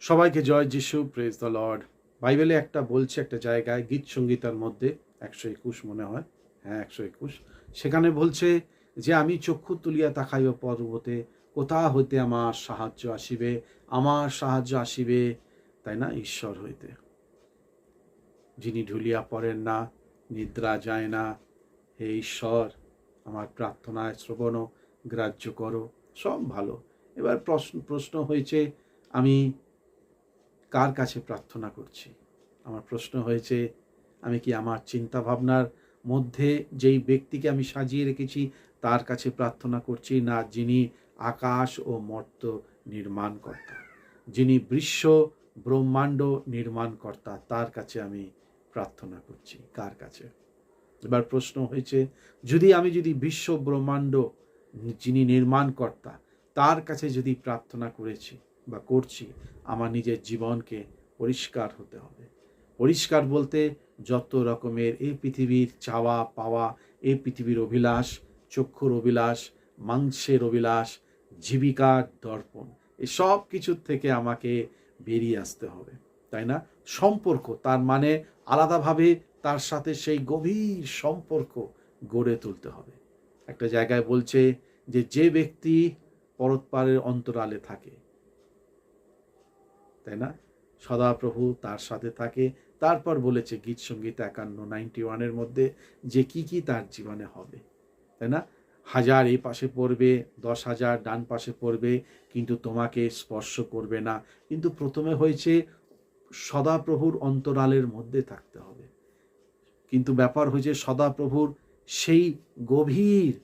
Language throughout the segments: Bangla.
সবাইকে জয় যিশু প্রেজ দ্য লর্ড বাইবেলে একটা বলছে, একটা জায়গায় গীত সঙ্গীতার মধ্যে একশো একুশ মনে হয়। হ্যাঁ একশো একুশ। সেখানে বলছে যে, আমি চক্ষু তুলিয়া তাকাইব পর্বতে, কোথা হইতে আমার সাহায্য আসিবে? আমার সাহায্য আসিবে তাই না? ঈশ্বর হইতে। যিনি ঢুলিয়া পড়েন না, নিদ্রা যায় না। হে ঈশ্বর, আমার প্রার্থনায় শ্রবণ, গ্রাহ্য করো। সব ভালো। এবার প্রশ্ন প্রশ্ন হয়েছে, আমি কার কাছে প্রার্থনা করছি? আমার প্রশ্ন হয়েছে, আমি কি আমার চিন্তা ভাবনার মধ্যে যেই ব্যক্তিকে আমি সাজিয়ে রেখেছি, তার কাছে প্রার্থনা করছি না যিনি আকাশ ও মর্ত নির্মাণকর্তা? যিনি বিশ্ব ব্রহ্মাণ্ড নির্মাণকর্তা, তার কাছে আমি প্রার্থনা করছি। কার কাছে? এবার প্রশ্ন হয়েছে, যদি আমি যদি বিশ্ব ব্রহ্মাণ্ড যিনি নির্মাণকর্তা, তার কাছে যদি প্রার্থনা করেছি বা করছি, আমার নিজের জীবনকে পরিষ্কার হতে হবে। পরিষ্কার বলতে যত রকমের এই পৃথিবীর চাওয়া পাওয়া, এই পৃথিবীর অভিলাষ, চক্ষুর অভিলাষ, মাংসের অভিলাষ, জীবিকার দর্পণ এই সব কিছুর থেকে আমাকে বেরিয়ে আসতে হবে, তাই না? সম্পর্ক, তার মানে আলাদাভাবে তার সাথে সেই গভীর সম্পর্ক গড়ে তুলতে হবে। একটা জায়গায় বলছে যে যে ব্যক্তি পরৎপারের অন্তরালে থাকে তাই না? সদাপ্রভু তার সাথে থাকে। তারপর বলেছে গীত সংগীত একান্ন নাইনটি ওয়ানের মধ্যে যে কি কি তার জীবনে হবে, তাই না? হাজার এই পাশে পড়বে, দশ হাজার ডান পাশে পড়বে, কিন্তু তোমাকে স্পর্শ করবে না। কিন্তু প্রথমে হয়েছে সদাপ্রভুর অন্তরালের মধ্যে থাকতে হবে। কিন্তু ব্যাপার হয়েছে সদাপ্রভুর সেই গভীর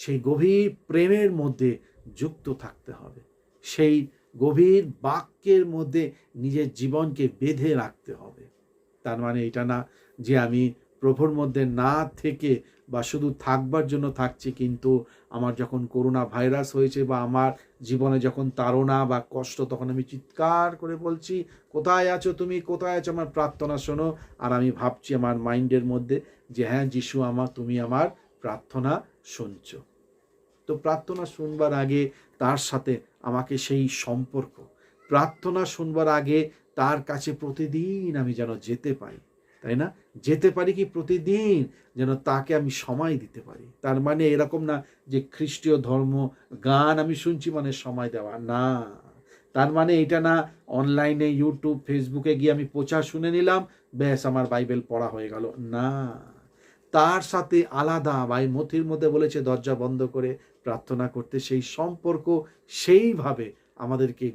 সেই গভীর প্রেমের মধ্যে যুক্ত থাকতে হবে। সেই গভীর বাক্যের মধ্যে নিজের জীবনকে বেঁধে রাখতে হবে। তার মানে এটা না যে আমি প্রভুর মধ্যে না থেকে বা শুধু থাকবার জন্য থাকছি, কিন্তু আমার যখন করোনা ভাইরাস হয়েছে বা আমার জীবনে যখন তাড়না বা কষ্ট, তখন আমি চিৎকার করে বলছি, কোথায় আছো তুমি? কোথায় আছো? আমার প্রার্থনা, শোনো। আর আমি ভাবছি আমার মাইন্ডের মধ্যে যে হ্যাঁ যিশু আমার, তুমি আমার প্রার্থনা শুনছো। তো প্রার্থনা শুনবার আগে তার সাথে আমাকে সেই সম্পর্ক। প্রার্থনা শুনবার আগে তার কাছে প্রতিদিন আমি যেন যেতে পারি, তাই না? যেতে পারি কি প্রতিদিন? যেন তাকে আমি সময় দিতে পারি। তার মানে এরকম না যে খ্রিস্টীয় ধর্ম গান আমি শুনছি মানে সময় দেওয়া, না। তার মানে এটা না অনলাইনে, ইউটিউব, ফেসবুকে গিয়ে আমি প্রচার শুনে নিলাম, ব্যাস আমার বাইবেল পড়া হয়ে গেল, না। তার সাথে আলাদা ভাই মথির মধ্যে বলেছে দরজা বন্ধ করে প্রার্থনা করতে, সেই সম্পর্ক সেইভাবে আমাদেরকে